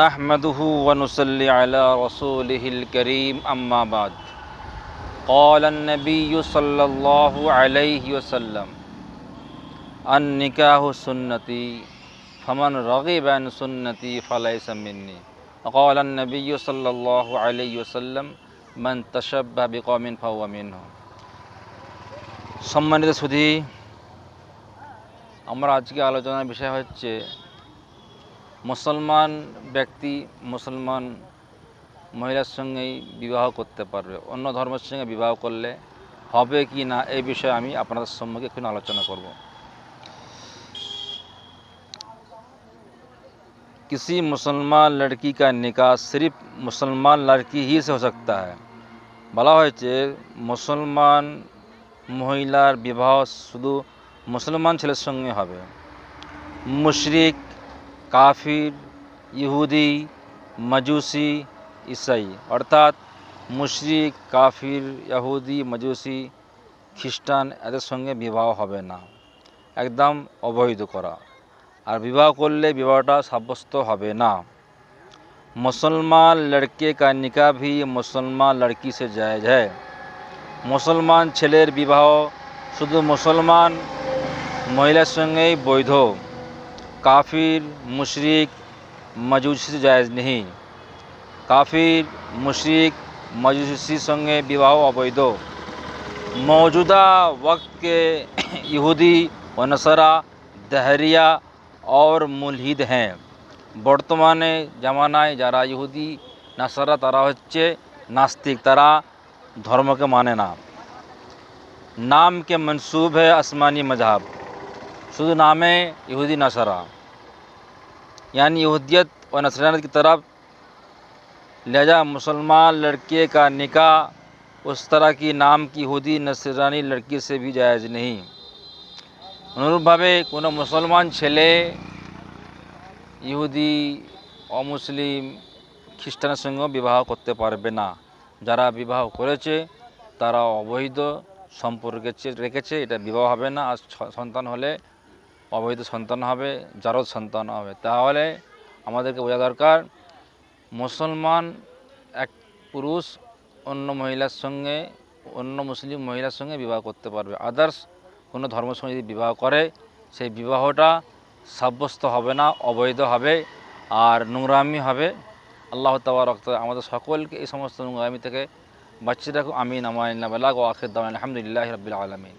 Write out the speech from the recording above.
نحمده ونصلي على رسوله الكريم أما بعد قال النبي صلى الله عليه وسلم النكاح سنتي فمن رغب عن سنتي فليس مني وقال النبي صلى الله عليه وسلم من تشبه بقوم فهو منهم সম্মানিত সুধী আমরা আজকে আলোচনার বিষয় হচ্ছে মুসলমান ব্যক্তি মুসলমান মহিলার সঙ্গেই বিবাহ করতে পারবে অন্য ধর্মের সঙ্গে বিবাহ করলে হবে কি না এই বিষয়ে আমি আপনাদের সম্মুখে এখন আলোচনা করব किसी মুসলমান লড়কি का निकाह सिर्फ মুসলমান लड़की ही से हो सकता है বলা হয়েছে মুসলমান মহিলার বিবাহ শুধু মুসলমান ছেলের সঙ্গে হবে মুশরিক কাফির ইহুদি মজুসি ইসাই অর্থাৎ মুশরিক কাফির ইহুদি মজুসি খ্রিস্টান এদের সঙ্গে বিবাহ হবে না। একদম অবৈধ করা। আর বিবাহ করলে বিবাহটা সাব্যস্ত হবে না। মুসলমান লড়কে কা নিকা ভি মুসলমান লড়কি সে জায়েজ হ্যায়। মুসলমান ছেলের বিবাহ শুধু মুসলমান মহিলার সঙ্গেই বৈধ। काफिर, मशरक, मजूसी जायज़ नहीं। काफिर, मशरक, मजूसी संगे विवाह अवैध। मौजूदा वक्त के यहूदी व दहरिया और मुलहिद हैं। वर्तमान जमाना जरा यहूदी, नसरा तरा हे नास्तिक तरा, धर्म के माने नाम। नाम के मंसूब है आसमानी मज़हब। शुद्ध नाम है यहूदी नसरा यानी यहूदियत और नसरानियत की तरफ लिहाजा मुसलमान लड़के का निकाह उस तरह की नाम की यहूदी नसरानी लड़की से भी जायज़ नहीं অনুরূপভাবে কোনো মুসলমান ছেলে ইহুদি অমুসলিম খ্রিস্টানের সঙ্গেও বিবাহ করতে পারবে না যারা বিবাহ করেছে তারা অবৈধ সম্পর্কে চে- রেখেছে এটা বিবাহ হবে না আর ছ- সন্তান হলে অবৈধ সন্তান হবে, জারদ সন্তান হবে। তাহলে আমাদেরকে বোঝা দরকার, মুসলমান এক পুরুষ অন্য মহিলার সঙ্গে, অন্য মুসলিম মহিলার সঙ্গে বিবাহ করতে পারবে। আদার্স কোনো ধর্মের সঙ্গে যদি বিবাহ করে, সেই বিবাহটা সাব্যস্ত হবে না, অবৈধ হবে আর নোংরামি হবে। আল্লাহ তাবারক আমাদের সকলকে এই সমস্ত নোংরামি থেকে বাচ্চা রাখো আমিন আমার বেলাগ আলহামদুলিল্লাহ রবিল আলমিন।